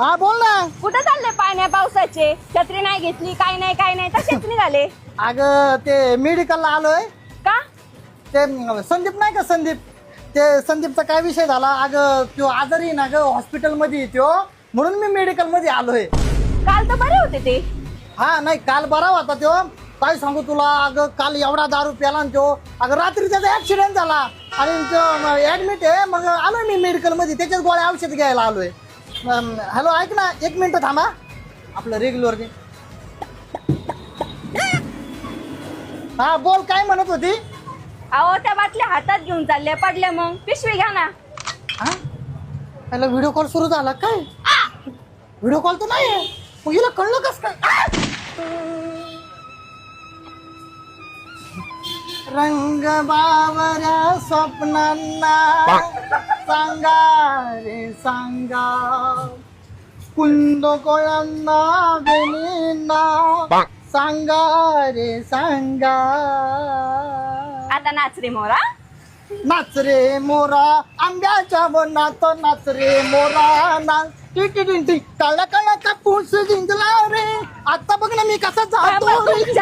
हा बोल ना. कुठं चालले पाण्या पावसाचे? छत्री नाही घेतली काय नाही काय नाही तसेच निघाले. अगं ते मेडिकलला आलोय. का? ते संदीप नाही का संदीप? ते संदीपचा काय विषय झाला? अगं तो आजारी ना ग हॉस्पिटलमध्ये तो म्हणून मी मेडिकलमध्ये आलोय. काल तर बरे होते ते. हा नाही काल बरा होता तो. काय सांगू तुला? अगं काल एवढा दारू प्याला ना तो. अगं रात्री त्याचा ऍक्सिडेंट झाला. आणि ऍडमिट आहे मग आलोय मी मेडिकलमध्ये. त्याच्याच गोळ्या औषध घ्यायला आलोय. हॅलो ऐक ना एक मिनिट थांबा. आपलं रेग्युलर हा बोल काय म्हणत होती? अहो त्या बाटल्या हातात घेऊन चालल्या पडल्या मग. पिशवी घ्या ना. हा? त्याला व्हिडिओ कॉल सुरू झाला काय? व्हिडिओ कॉल तर नाही मग हिला कळलं कस काय! रंग बावऱ्या स्वप्नांना सांगा रे सांगा. कुंद कोळ्यांना बेनींना सांगा रे सांगा. आता नाच रे मोरा. नाच रे मोरा आंब्याच्या वनात नाच रे मोरा नाच. टिटी टिंटी काळा काळा कापूस जिंकला रे. आता बघ ना मी कसा जातो रे.